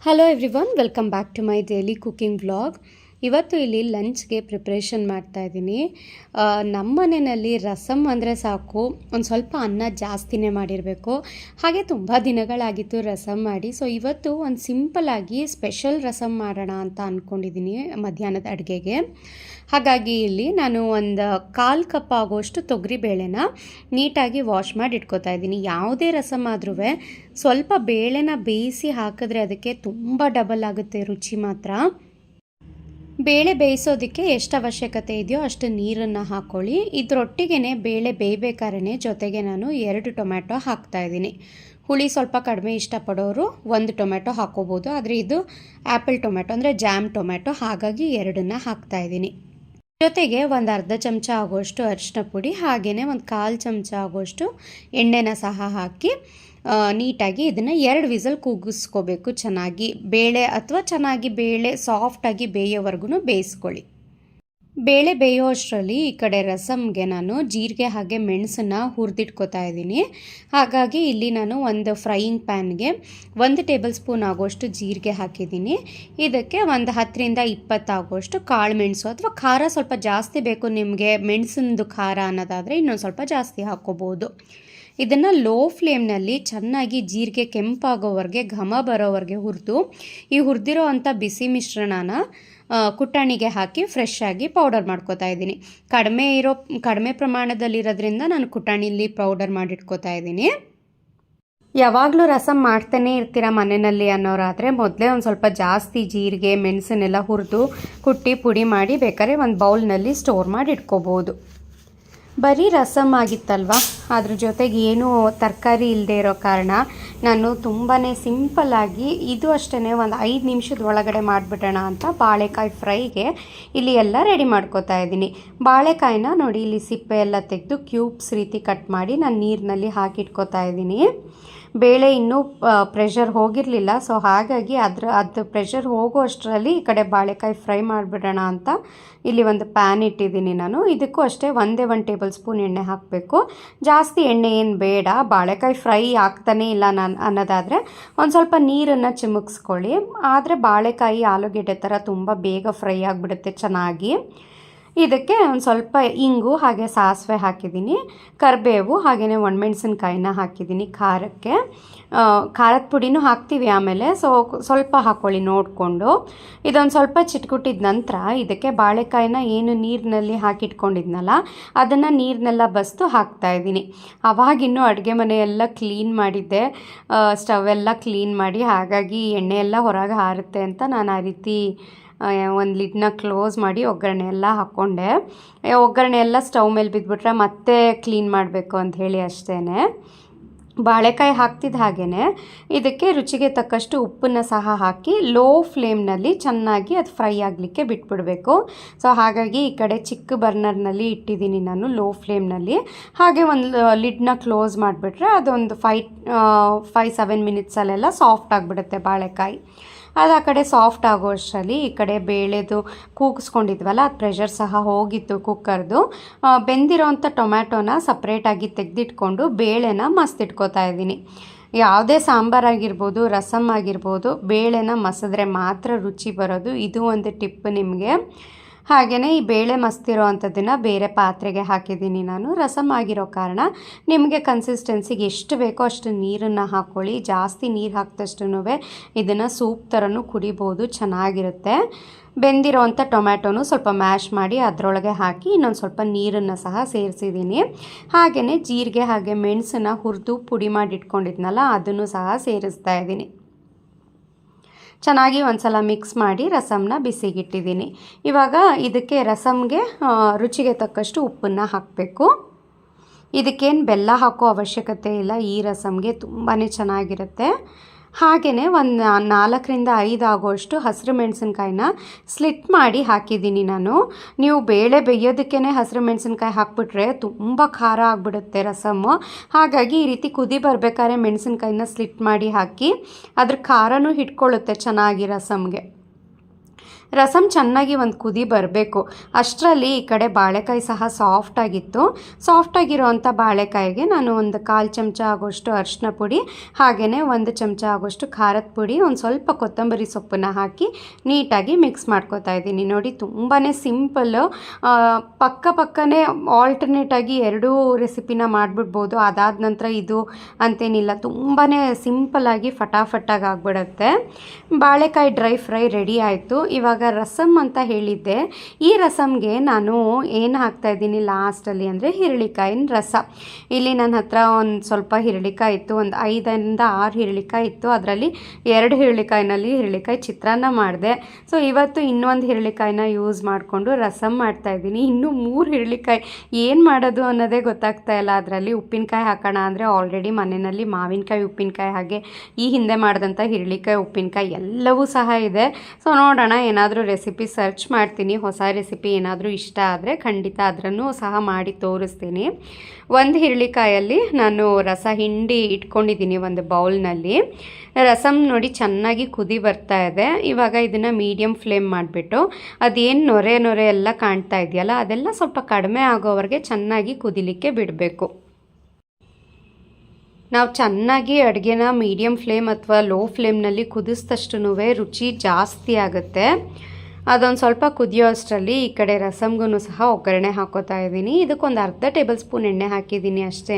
Hello everyone, welcome back to my daily cooking vlog. ಇವತ್ತು ಇಲ್ಲಿ ಲಂಚ್ಗೆ preparation ಮಾಡ್ತಾ ಇದ್ದೀನಿ. ನಮ್ಮ ಮನೆಯಲ್ಲಿ ರಸಮ್ ಅಂದರೆ ಸಾಕು, ಒಂದು ಸ್ವಲ್ಪ ಅನ್ನ ಜಾಸ್ತಿನೇ ಮಾಡಿರಬೇಕು. ಹಾಗೆ ತುಂಬ ದಿನಗಳಾಗಿತ್ತು ರಸಮ್ ಮಾಡಿ ಸೊ ಇವತ್ತು ಒಂದು ಸಿಂಪಲಾಗಿ ಸ್ಪೆಷಲ್ ರಸಮ್ ಮಾಡೋಣ ಅಂತ ಅಂದ್ಕೊಂಡಿದ್ದೀನಿ ಮಧ್ಯಾಹ್ನದ ಅಡುಗೆಗೆ. ಹಾಗಾಗಿ ಇಲ್ಲಿ ನಾನು ಒಂದು ಕಾಲು ಕಪ್ ಆಗೋಷ್ಟು ತೊಗರಿಬೇಳೆನ ನೀಟಾಗಿ ವಾಶ್ ಮಾಡಿ ಇಟ್ಕೋತಾ ಇದ್ದೀನಿ. ಯಾವುದೇ ರಸಮ್ ಆದ್ರೂ ಸ್ವಲ್ಪ ಬೇಳೆನ ಬೇಯಿಸಿ ಹಾಕಿದ್ರೆ ಅದಕ್ಕೆ ತುಂಬ ಡಬಲ್ ಆಗುತ್ತೆ ರುಚಿ ಮಾತ್ರ. ಬೇಳೆ ಬೇಯಿಸೋದಕ್ಕೆ ಎಷ್ಟು ಅವಶ್ಯಕತೆ ಇದೆಯೋ ಅಷ್ಟು ನೀರನ್ನು ಹಾಕ್ಕೊಳ್ಳಿ ಇದರೊಟ್ಟಿಗೆ ಬೇಳೆ ಬೇಯಬೇಕಾದ್ರೆ ಜೊತೆಗೆ ನಾನು ಎರಡು ಟೊಮ್ಯಾಟೊ ಹಾಕ್ತಾ ಇದ್ದೀನಿ. ಹುಳಿ ಸ್ವಲ್ಪ ಕಡಿಮೆ ಇಷ್ಟಪಡೋರು ಒಂದು ಟೊಮ್ಯಾಟೊ ಹಾಕ್ಕೋಬೋದು ಆದರೆ ಇದು ಆ್ಯಪಲ್ ಟೊಮ್ಯಾಟೊ ಅಂದರೆ ಜಾಮ್ ಟೊಮ್ಯಾಟೊ, ಹಾಗಾಗಿ ಎರಡನ್ನ ಹಾಕ್ತಾ ಇದ್ದೀನಿ. ಜೊತೆಗೆ ಒಂದು ಅರ್ಧ ಚಮಚ ಆಗೋಷ್ಟು ಅರಿಶಿನ ಪುಡಿ ಹಾಗೆಯೇ ಒಂದು ಕಾಲು ಚಮಚ ಆಗೋಷ್ಟು ಎಣ್ಣೆನ ಸಹ ಹಾಕಿ ನೀಟಾಗಿ ಇದನ್ನು ಎರಡು ವಿಸಲ್ ಕೂಗಿಸ್ಕೋಬೇಕು. ಚೆನ್ನಾಗಿ ಬೇಳೆ ಅಥವಾ ಚೆನ್ನಾಗಿ ಬೇಳೆ ಸಾಫ್ಟಾಗಿ ಬೇಯೋವರೆಗೂ ಬೇಯಿಸ್ಕೊಳ್ಳಿ. ಬೇಳೆ ಬೇಯೋ ಅಷ್ಟರಲ್ಲಿ ಈ ಕಡೆ ರಸಮ್ಗೆ ನಾನು ಜೀರಿಗೆ ಹಾಗೆ ಮೆಣಸನ್ನು ಹುರಿದಿಟ್ಕೋತಾ ಇದ್ದೀನಿ. ಹಾಗಾಗಿ ಇಲ್ಲಿ ನಾನು ಒಂದು ಫ್ರೈಯಿಂಗ್ ಪ್ಯಾನ್ಗೆ ಒಂದು ಟೇಬಲ್ ಸ್ಪೂನ್ ಆಗೋಷ್ಟು ಜೀರಿಗೆ ಹಾಕಿದ್ದೀನಿ. ಇದಕ್ಕೆ ಒಂದು ಹತ್ತರಿಂದ ಇಪ್ಪತ್ತಾಗೋಷ್ಟು ಕಾಳು ಮೆಣಸು ಅಥವಾ ಖಾರ ಸ್ವಲ್ಪ ಜಾಸ್ತಿ ಬೇಕು ನಿಮಗೆ ಮೆಣಸಿನದು ಖಾರ ಅನ್ನೋದಾದರೆ ಇನ್ನೊಂದು ಸ್ವಲ್ಪ ಜಾಸ್ತಿ ಹಾಕ್ಕೋಬೋದು. ಇದನ್ನು ಲೋ ಫ್ಲೇಮ್ನಲ್ಲಿ ಚೆನ್ನಾಗಿ ಜೀರಿಗೆ ಕೆಂಪಾಗೋವರೆಗೆ, ಘಮ ಬರೋವರೆಗೆ ಹುರಿದು, ಈ ಹುರಿದಿರೋ ಅಂಥ ಬಿಸಿ ಮಿಶ್ರಣನ ಕುಟಾಣಿಗೆ ಹಾಕಿ ಫ್ರೆಶ್ ಆಗಿ ಪೌಡರ್ ಮಾಡ್ಕೋತಾ ಇದ್ದೀನಿ. ಕಡಿಮೆ ಇರೋ, ಕಡಿಮೆ ಪ್ರಮಾಣದಲ್ಲಿರೋದ್ರಿಂದ ನಾನು ಕುಟಾಣಿಲಿ ಪೌಡರ್ ಮಾಡಿಟ್ಕೋತಾ ಇದ್ದೀನಿ. ಯಾವಾಗಲೂ ರಸಂ ಮಾಡ್ತಾನೆ ಇರ್ತೀರ ಮನೆಯಲ್ಲಿ ಅನ್ನೋರಾದರೆ ಮೊದಲೇ ಒಂದು ಸ್ವಲ್ಪ ಜಾಸ್ತಿ ಜೀರಿಗೆ ಮೆಣಸನ್ನೆಲ್ಲ ಹುರಿದು ಕುಟ್ಟಿ ಪುಡಿ ಮಾಡಿ ಬೇಕಾದ್ರೆ ಒಂದು ಬೌಲ್ನಲ್ಲಿ ಸ್ಟೋರ್ ಮಾಡಿ ಇಟ್ಕೋಬೋದು ಬರೀ ರಸಮ್ ಆಗಿತ್ತಲ್ವ? ಅದ್ರ ಜೊತೆಗೆ ಏನೂ ತರಕಾರಿ ಇಲ್ಲದೆ ಇರೋ ಕಾರಣ ನಾನು ತುಂಬಾ ಸಿಂಪಲ್ಲಾಗಿ ಇದು ಅಷ್ಟೇ ಒಂದು ಐದು ನಿಮಿಷದ ಒಳಗಡೆ ಮಾಡಿಬಿಡೋಣ ಅಂತ ಬಾಳೆಕಾಯಿ ಫ್ರೈಗೆ ಇಲ್ಲಿ ಎಲ್ಲ ರೆಡಿ ಮಾಡ್ಕೋತಾ ಇದ್ದೀನಿ. ಬಾಳೆಕಾಯಿನ ನೋಡಿ ಇಲ್ಲಿ ಸಿಪ್ಪೆ ಎಲ್ಲ ತೆಗೆದು ಕ್ಯೂಬ್ಸ್ ರೀತಿ ಕಟ್ ಮಾಡಿ ನಾನು ನೀರಿನಲ್ಲಿ ಹಾಕಿಟ್ಕೋತಾ ಇದ್ದೀನಿ. ಬೇಳೆ ಇನ್ನೂ ಪ್ರೆಷರ್ ಹೋಗಿರಲಿಲ್ಲ. ಸೊ ಹಾಗಾಗಿ ಅದ್ರ, ಅದು ಪ್ರೆಷರ್ ಹೋಗೋ ಅಷ್ಟರಲ್ಲಿ ಈ ಕಡೆ ಬಾಳೆಕಾಯಿ ಫ್ರೈ ಮಾಡಿಬಿಡೋಣ ಅಂತ ಇಲ್ಲಿ ಒಂದು ಪ್ಯಾನ್ ಇಟ್ಟಿದ್ದೀನಿ ನಾನು. ಇದಕ್ಕೂ ಅಷ್ಟೇ ಒಂದೇ ಒಂದು ಟೇಬಲ್ ಸ್ಪೂನ್ ಎಣ್ಣೆ ಹಾಕಬೇಕು. ಜಾಸ್ತಿ ಎಣ್ಣೆ ಏನು ಬೇಡ. ಬಾಳೆಕಾಯಿ ಫ್ರೈ ಆಗ್ತಾನೇ ಇಲ್ಲ ನಾನು, ಅನ್ನೋದಾದರೆ ಒಂದು ಸ್ವಲ್ಪ ನೀರನ್ನು ಚಿಮುಕ್ಸ್ಕೊಳ್ಳಿ. ಆದರೆ ಬಾಳೆಕಾಯಿ, ಆಲೂಗೆಡ್ಡೆ ಥರ ತುಂಬ ಬೇಗ ಫ್ರೈ ಆಗಿಬಿಡುತ್ತೆ ಚೆನ್ನಾಗಿ. ಇದಕ್ಕೆ ಒಂದು ಸ್ವಲ್ಪ ಇಂಗು ಹಾಗೆ ಸಾಸಿವೆ ಹಾಕಿದ್ದೀನಿ, ಕರಿಬೇವು ಹಾಗೆಯೇ ಒಣಮೆಣ್ಸಿನ್ಕಾಯಿನ ಹಾಕಿದ್ದೀನಿ ಖಾರಕ್ಕೆ. ಖಾರದ ಪುಡಿನೂ ಹಾಕ್ತೀವಿ ಆಮೇಲೆ, ಸೊ ಸ್ವಲ್ಪ ಹಾಕ್ಕೊಳ್ಳಿ ನೋಡಿಕೊಂಡು. ಇದೊಂದು ಸ್ವಲ್ಪ ಚಿಟ್ಕುಟ್ಟಿದ ನಂತರ ಇದಕ್ಕೆ ಬಾಳೆಕಾಯಿನ ಏನು ನೀರಿನಲ್ಲಿ ಹಾಕಿಟ್ಕೊಂಡಿದ್ನಲ್ಲ, ಅದನ್ನು ನೀರನ್ನೆಲ್ಲ ಬಸ್ತು ಹಾಕ್ತಾಯಿದ್ದೀನಿ ಅವಾಗಿನ್ನೂ ಅಡುಗೆ ಮನೆಯೆಲ್ಲ ಕ್ಲೀನ್ ಮಾಡಿದ್ದೆ. ಸ್ಟವ್ ಎಲ್ಲ ಕ್ಲೀನ್ ಮಾಡಿ, ಹಾಗಾಗಿ ಎಣ್ಣೆ ಎಲ್ಲ ಹೊರಗೆ ಹಾರುತ್ತೆ ಅಂತ ನಾನು ಆ ರೀತಿ ಒಂದು ಲಿಡ್ನ ಕ್ಲೋಸ್ ಮಾಡಿ ಒಗ್ಗರಣೆ ಎಲ್ಲ ಹಾಕ್ಕೊಂಡೆ ಒಗ್ಗರಣೆ ಎಲ್ಲ ಸ್ಟವ್ ಮೇಲೆ ಬಿದ್ದುಬಿಟ್ರೆ ಮತ್ತೆ ಕ್ಲೀನ್ ಮಾಡಬೇಕು ಅಂತ ಹೇಳಿ ಅಷ್ಟೇ ಬಾಳೆಕಾಯಿ ಹಾಕ್ತಿದ್ದ ಹಾಗೇ ಇದಕ್ಕೆ ರುಚಿಗೆ ತಕ್ಕಷ್ಟು ಉಪ್ಪನ್ನು ಸಹ ಹಾಕಿ ಲೋ ಫ್ಲೇಮ್ನಲ್ಲಿ ಚೆನ್ನಾಗಿ ಅದು ಫ್ರೈ ಆಗಲಿಕ್ಕೆ ಬಿಟ್ಬಿಡಬೇಕು. ಸೊ ಹಾಗಾಗಿ ಈ ಕಡೆ ಚಿಕ್ಕ ಬರ್ನರ್ನಲ್ಲಿ ಇಟ್ಟಿದ್ದೀನಿ ನಾನು ಲೋ ಫ್ಲೇಮ್ನಲ್ಲಿ ಹಾಗೆ ಒಂದು ಲಿಡ್ನ ಕ್ಲೋಸ್ ಮಾಡಿಬಿಟ್ರೆ ಅದೊಂದು ಫೈ ಫೈ ಸೆವೆನ್ ಮಿನಿಟ್ಸಲ್ಲೆಲ್ಲ ಸಾಫ್ಟ್ ಆಗಿಬಿಡುತ್ತೆ ಬಾಳೆಕಾಯಿ. ಅದು ಆ ಕಡೆ ಸಾಫ್ಟ್ ಆಗೋ ಅಷ್ಟರಲ್ಲಿ ಈ ಕಡೆ ಬೇಳೆದು ಕೂಗಿಸ್ಕೊಂಡಿದ್ವಲ್ಲ, ಅದು ಪ್ರೆಷರ್ ಸಹ ಹೋಗಿತ್ತು ಕುಕ್ಕರ್ದು ಬೆಂದಿರೋಂಥ ಟೊಮ್ಯಾಟೊನ ಸಪ್ರೇಟಾಗಿ ತೆಗೆದಿಟ್ಕೊಂಡು ಬೇಳೆನ ಮಸ್ತಿಟ್ಕೋತಾ ಇದ್ದೀನಿ. ಯಾವುದೇ ಸಾಂಬಾರಾಗಿರ್ಬೋದು ರಸಮ್ ಆಗಿರ್ಬೋದು, ಬೇಳೆನ ಮಸಿದ್ರೆ ಮಾತ್ರ ರುಚಿ ಬರೋದು. ಇದು ಒಂದು ಟಿಪ್ ನಿಮಗೆ. ಹಾಗೆಯೇ ಈ ಬೇಳೆ ಮಸ್ತಿರೋ ಅಂಥದ್ದನ್ನು ಬೇರೆ ಪಾತ್ರೆಗೆ ಹಾಕಿದ್ದೀನಿ ನಾನು. ರಸಮ್ ಆಗಿರೋ ಕಾರಣ ನಿಮಗೆ ಕನ್ಸಿಸ್ಟೆನ್ಸಿಗೆ ಎಷ್ಟು ಬೇಕೋ ಅಷ್ಟು ನೀರನ್ನು ಹಾಕ್ಕೊಳ್ಳಿ ಜಾಸ್ತಿ ನೀರು ಹಾಕಿದಷ್ಟು ಇದನ್ನು ಸೂಪ್ ಥರನೂ ಕುಡಿಬೋದು, ಚೆನ್ನಾಗಿರುತ್ತೆ. ಬೆಂದಿರೋವಂಥ ಟೊಮ್ಯಾಟೊನು ಸ್ವಲ್ಪ ಮ್ಯಾಶ್ ಮಾಡಿ ಅದರೊಳಗೆ ಹಾಕಿ ಇನ್ನೊಂದು ಸ್ವಲ್ಪ ನೀರನ್ನು ಸಹ ಸೇರಿಸಿದ್ದೀನಿ. ಹಾಗೆಯೇ ಜೀರಿಗೆ ಹಾಗೆ ಮೆಣಸನ್ನು ಹುರಿದು ಪುಡಿ ಮಾಡಿ ಇಟ್ಕೊಂಡಿದ್ನಲ್ಲ, ಅದನ್ನು ಸಹ ಸೇರಿಸ್ತಾ ಇದ್ದೀನಿ. ಚೆನ್ನಾಗಿ ಒಂದು ಸಲ ಮಿಕ್ಸ್ ಮಾಡಿ ರಸಮ್ನ ಬಿಸಿಗಿಟ್ಟಿದ್ದೀನಿ. ಇವಾಗ ಇದಕ್ಕೆ ರಸಮ್ಗೆ ರುಚಿಗೆ ತಕ್ಕಷ್ಟು ಉಪ್ಪನ್ನು ಹಾಕಬೇಕು. ಇದಕ್ಕೇನು ಬೆಲ್ಲ ಹಾಕೋ ಅವಶ್ಯಕತೆ ಇಲ್ಲ. ಈ ರಸಮ್ಗೆ ತುಂಬಾ ಚೆನ್ನಾಗಿರುತ್ತೆ. ಹಾಗೆಯೇ ಒಂದು ನಾಲ್ಕರಿಂದ ಐದು ಆಗೋಷ್ಟು ಹಸಿರು ಮೆಣಸಿನ್ಕಾಯಿನ ಸ್ಲಿಟ್ ಮಾಡಿ ಹಾಕಿದ್ದೀನಿ ನಾನು. ನೀವು ಬೇಳೆ ಬೇಯೋದಕ್ಕೇ ಹಸಿರು ಮೆಣಸಿನ್ಕಾಯಿ ಹಾಕ್ಬಿಟ್ರೆ ತುಂಬ ಖಾರ ಆಗಿಬಿಡುತ್ತೆ ರಸಮ್ಮು ಹಾಗಾಗಿ ಈ ರೀತಿ ಕುದಿ ಬರಬೇಕಾದ್ರೆ ಮೆಣಸಿನ್ಕಾಯಿನ ಸ್ಲಿಟ್ ಮಾಡಿ ಹಾಕಿ ಅದ್ರ ಖಾರನೂ ಹಿಡ್ಕೊಳ್ಳುತ್ತೆ ಚೆನ್ನಾಗಿ ರಸಮ್ಗೆ. ರಸಮ್ ಚೆನ್ನಾಗಿ ಒಂದು ಕುದಿ ಬರಬೇಕು. ಅಷ್ಟರಲ್ಲಿ ಈ ಕಡೆ ಬಾಳೆಕಾಯಿ ಸಹ ಸಾಫ್ಟಾಗಿತ್ತು ಸಾಫ್ಟಾಗಿರೋವಂಥ ಬಾಳೆಕಾಯಿಗೆ ನಾನು ಒಂದು ಕಾಲು ಚಮಚ ಆಗೋಷ್ಟು ಅರಿಶಿನ ಪುಡಿ ಹಾಗೆಯೇ ಒಂದು ಚಮಚ ಆಗೋಷ್ಟು ಖಾರದ ಪುಡಿ, ಒಂದು ಸ್ವಲ್ಪ ಕೊತ್ತಂಬರಿ ಸೊಪ್ಪನ್ನ ಹಾಕಿ ನೀಟಾಗಿ ಮಿಕ್ಸ್ ಮಾಡ್ಕೋತಾ ಇದ್ದೀನಿ. ನೋಡಿ ತುಂಬಾ ಸಿಂಪಲ್ಲು ಪಕ್ಕ ಪಕ್ಕನೇ ಆಲ್ಟರ್ನೇಟಾಗಿ ಎರಡೂ ರೆಸಿಪಿನ ಮಾಡಿಬಿಡ್ಬೋದು. ಅದಾದ ನಂತರ ಇದು ಅಂತೇನಿಲ್ಲ. ತುಂಬಾ ಸಿಂಪಲ್ಲಾಗಿ ಫಟಾಫಟಾಗಿ ಆಗಿಬಿಡುತ್ತೆ. ಬಾಳೆಕಾಯಿ ಡ್ರೈ ಫ್ರೈ ರೆಡಿ ಆಯಿತು. ಇವಾಗ ರಸಮ್ ಅಂತ ಹೇಳಿದ್ದೆ. ಈ ರಸಮ್ಗೆ ನಾನು ಏನು ಹಾಕ್ತಾಯಿದ್ದೀನಿ ಲಾಸ್ಟಲ್ಲಿ ಅಂದರೆ ಹಿರಳಿಕಾಯಿನ ರಸ. ಇಲ್ಲಿ ನನ್ನ ಹತ್ರ ಒಂದು ಸ್ವಲ್ಪ ಹಿರಳಿಕಾಯಿ ಇತ್ತು, ಒಂದು ಐದರಿಂದ ಆರು ಹಿರಳಿಕಾಯಿ ಇತ್ತು. ಅದರಲ್ಲಿ ಎರಡು ಹಿರಳಿಕಾಯಿನಲ್ಲಿ ಹಿರಳಿಕಾಯಿ ಚಿತ್ರಾನ್ನ ಮಾಡಿದೆ. ಸೊ ಇವತ್ತು ಇನ್ನೊಂದು ಹಿರಳಿಕಾಯಿನ ಯೂಸ್ ಮಾಡಿಕೊಂಡು ರಸಮ್ ಮಾಡ್ತಾಯಿದ್ದೀನಿ ಇನ್ನೂ ಮೂರು ಹಿರಳಿಕಾಯಿ ಏನು ಮಾಡೋದು ಅನ್ನೋದೇ ಗೊತ್ತಾಗ್ತಾ ಇಲ್ಲ. ಅದರಲ್ಲಿ ಉಪ್ಪಿನಕಾಯಿ ಹಾಕೋಣ ಅಂದರೆ ಆಲ್ರೆಡಿ ಮನೆಯಲ್ಲಿ ಮಾವಿನಕಾಯಿ, ಉಪ್ಪಿನಕಾಯಿ ಹಾಗೆ ಈ ಹಿಂದೆ ಮಾಡಿದಂಥ ಹಿರಳಿಕಾಯಿ, ಉಪ್ಪಿನಕಾಯಿ ಎಲ್ಲವೂ ಸಹ ಇದೆ. ಸೊ ನೋಡೋಣ ಏನಾದರೂ ರೆಸಿಪಿ ಸರ್ಚ್ ಮಾಡ್ತೀನಿ, ಹೊಸ ರೆಸಿಪಿ ಏನಾದರೂ ಇಷ್ಟ ಆದರೆ ಖಂಡಿತ ಅದನ್ನು ಸಹ ಮಾಡಿ ತೋರಿಸ್ತೀನಿ. ಒಂದು ಹಿರಳಿಕಾಯಲ್ಲಿ ನಾನು ರಸ ಹಿಂಡಿ ಇಟ್ಕೊಂಡಿದ್ದೀನಿ ಒಂದು ಬೌಲ್ನಲ್ಲಿ. ರಸಮ್ ನೋಡಿ ಚೆನ್ನಾಗಿ ಕುದಿ ಬರ್ತಾ ಇದೆ. ಇವಾಗ ಇದನ್ನು ಮೀಡಿಯಮ್ ಫ್ಲೇಮ್ ಮಾಡಿಬಿಟ್ಟು, ಅದೇನು ನೊರೆ ನೊರೆ ಎಲ್ಲ ಕಾಣ್ತಾ ಇದೆಯಲ್ಲ, ಅದೆಲ್ಲ ಸ್ವಲ್ಪ ಕಡಿಮೆ ಆಗೋವರೆಗೆ ಚೆನ್ನಾಗಿ ಕುದಿಲಿಕ್ಕೆ ಬಿಡಬೇಕು. ನಾವು ಚೆನ್ನಾಗಿ ಅಡುಗೆನ ಮೀಡಿಯಮ್ ಫ್ಲೇಮ್ ಅಥವಾ ಲೋ ಫ್ಲೇಮ್ನಲ್ಲಿ ಕುದಿಸಿದಷ್ಟು ರುಚಿ ಜಾಸ್ತಿ ಆಗುತ್ತೆ. ಅದೊಂದು ಸ್ವಲ್ಪ ಕುದಿಯೋ ಅಷ್ಟರಲ್ಲಿ ಈ ಕಡೆ ರಸಮ್ಗೂ ಸಹ ಒಗ್ಗರಣೆ ಹಾಕೋತಾ ಇದ್ದೀನಿ. ಇದಕ್ಕೊಂದು ಅರ್ಧ ಟೇಬಲ್ ಸ್ಪೂನ್ ಎಣ್ಣೆ ಹಾಕಿದ್ದೀನಿ ಅಷ್ಟೇ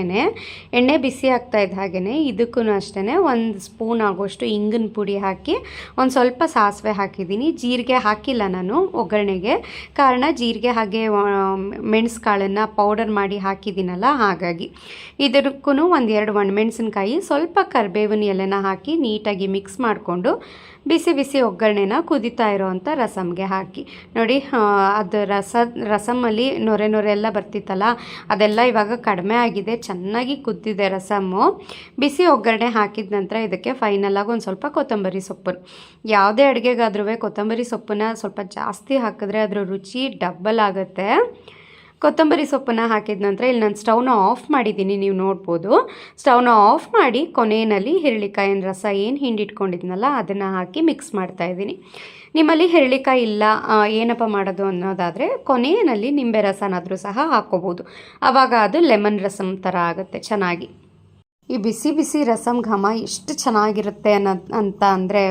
ಎಣ್ಣೆ ಬಿಸಿ ಆಗ್ತಾ ಇದ್ದ ಹಾಗೆಯೇ ಇದಕ್ಕೂ ಅಷ್ಟೇ ಒಂದು ಸ್ಪೂನ್ ಆಗೋಷ್ಟು ಇಂಗಿನ ಪುಡಿ ಹಾಕಿ ಒಂದು ಸ್ವಲ್ಪ ಸಾಸಿವೆ ಹಾಕಿದ್ದೀನಿ. ಜೀರಿಗೆ ಹಾಕಿಲ್ಲ ನಾನು ಒಗ್ಗರಣೆಗೆ. ಕಾರಣ ಜೀರಿಗೆ ಹಾಗೆ ಮೆಣಸು ಕಾಳನ್ನು ಪೌಡರ್ ಮಾಡಿ ಹಾಕಿದ್ದೀನಲ್ಲ ಹಾಗಾಗಿ. ಇದಕ್ಕೂ ಒಂದು ಎರಡು ಒಣಮೆಣಸಿನ್ಕಾಯಿ, ಸ್ವಲ್ಪ ಕರಿಬೇವಿನ ಎಲೆನ ಹಾಕಿ ನೀಟಾಗಿ ಮಿಕ್ಸ್ ಮಾಡಿಕೊಂಡು ಬಿಸಿ ಬಿಸಿ ಒಗ್ಗರಣೆನ ಕುದಿತಾ ಇರೋವಂಥ ರಸಮ್ಗೆ ಹಾಕಿ. ನೋಡಿ ಅದು ರಸ, ರಸಮಲ್ಲಿ ನೊರೆ ನೊರೆ ಎಲ್ಲ ಬರ್ತಿತ್ತಲ್ಲ, ಅದೆಲ್ಲ ಇವಾಗ ಕಡಿಮೆ ಆಗಿದೆ, ಚೆನ್ನಾಗಿ ಕುದ್ದಿದೆ ರಸಮ್ಮು. ಬಿಸಿ ಒಗ್ಗರಣೆ ಹಾಕಿದ ನಂತರ ಇದಕ್ಕೆ ಫೈನಲಾಗಿ ಒಂದು ಸ್ವಲ್ಪ ಕೊತ್ತಂಬರಿ ಸೊಪ್ಪು. ಯಾವುದೇ ಅಡುಗೆಗಾದ್ರೂ ಕೊತ್ತಂಬರಿ ಸೊಪ್ಪನ್ನ ಸ್ವಲ್ಪ ಜಾಸ್ತಿ ಹಾಕಿದ್ರೆ ಅದರ ರುಚಿ ಡಬ್ಬಲ್ ಆಗುತ್ತೆ. ಕೊತ್ತಂಬರಿ ಸೊಪ್ಪನ್ನು ಹಾಕಿದ ನಂತರ ಇಲ್ಲಿ ನಾನು ಸ್ಟವ್ನ ಆಫ್ ಮಾಡಿದ್ದೀನಿ, ನೀವು ನೋಡ್ಬೋದು. ಸ್ಟವ್ನ ಆಫ್ ಮಾಡಿ ಕೊನೆಯಲ್ಲಿ ಹಿರಳಿಕಾಯಿನ ರಸ ಏನು ಹಿಂಡಿಟ್ಕೊಂಡಿದ್ನಲ್ಲ ಅದನ್ನು ಹಾಕಿ ಮಿಕ್ಸ್ ಮಾಡ್ತಾಯಿದ್ದೀನಿ ನಿಮ್ಮಲ್ಲಿ ಹಿರಳಿಕಾಯಿ ಇಲ್ಲ ಏನಪ್ಪ ಮಾಡೋದು ಅನ್ನೋದಾದರೆ ಕೊನೆಯಲ್ಲಿ ನಿಂಬೆ ರಸನಾದರೂ ಸಹ ಹಾಕ್ಕೋಬೋದು. ಆವಾಗ ಅದು ಲೆಮನ್ ರಸಮ್ ಥರ ಆಗುತ್ತೆ, ಚೆನ್ನಾಗಿ. ಈ ಬಿಸಿ ಬಿಸಿ ರಸಮ್ ಘಮ ಎಷ್ಟು ಚೆನ್ನಾಗಿರುತ್ತೆ ಅನ್ನೋ ಅಂತ ಅಂದರೆ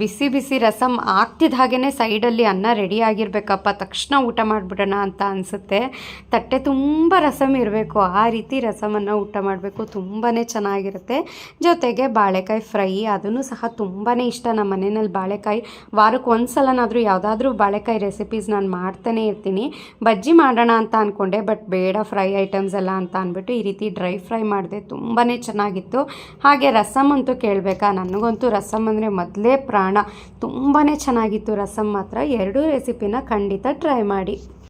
ಬಿಸಿ ಬಿಸಿ ರಸಮ್ ಆಗ್ತಿದ್ದ ಹಾಗೇ ಸೈಡಲ್ಲಿ ಅನ್ನ ರೆಡಿ ಆಗಿರಬೇಕಪ್ಪ, ತಕ್ಷಣ ಊಟ ಮಾಡಿಬಿಡೋಣ ಅಂತ ಅನಿಸುತ್ತೆ. ತಟ್ಟೆ ತುಂಬ ರಸಮ್ ಇರಬೇಕು, ಆ ರೀತಿ ರಸಮನ್ನು ಊಟ ಮಾಡಬೇಕು ತುಂಬಾ ಚೆನ್ನಾಗಿರುತ್ತೆ. ಜೊತೆಗೆ ಬಾಳೆಕಾಯಿ ಫ್ರೈ ಅದನ್ನು ಸಹ ತುಂಬಾ ಇಷ್ಟ ನಮ್ಮ ಮನೆಯಲ್ಲಿ ಬಾಳೆಕಾಯಿ. ವಾರಕ್ಕೆ ಒಂದು ಸಲನಾದರೂ ಯಾವುದಾದ್ರೂ ಬಾಳೆಕಾಯಿ ರೆಸಿಪೀಸ್ ನಾನು ಮಾಡ್ತಾನೆ ಇರ್ತೀನಿ. ಬಜ್ಜಿ ಮಾಡೋಣ ಅಂತ ಅಂದ್ಕೊಂಡೆ ಬಟ್ ಬೇಡ ಫ್ರೈ ಐಟಮ್ಸ್ ಎಲ್ಲ ಅಂತ ಅಂದ್ಬಿಟ್ಟು ಈ ರೀತಿ ಡ್ರೈ ಫ್ರೈ ಮಾಡಿದೆ ತುಂಬ ಚೆನ್ನಾಗಿತ್ತು. ಹಾಗೆ ರಸಮ್ ಅಂತೂ ಕೇಳಬೇಕಾ? ನನಗಂತೂ ರಸಮ್ ಅಂದರೆ ಮೊದಲೇ ಪ್ರಾಣ. ತುಂಬಾ ಚೆನ್ನಾಗಿತ್ತು ರಸಮ್ ಮಾತ್ರ. ಎರಡೂ ರೆಸಿಪಿನ ಖಂಡಿತ ಟ್ರೈ ಮಾಡಿ.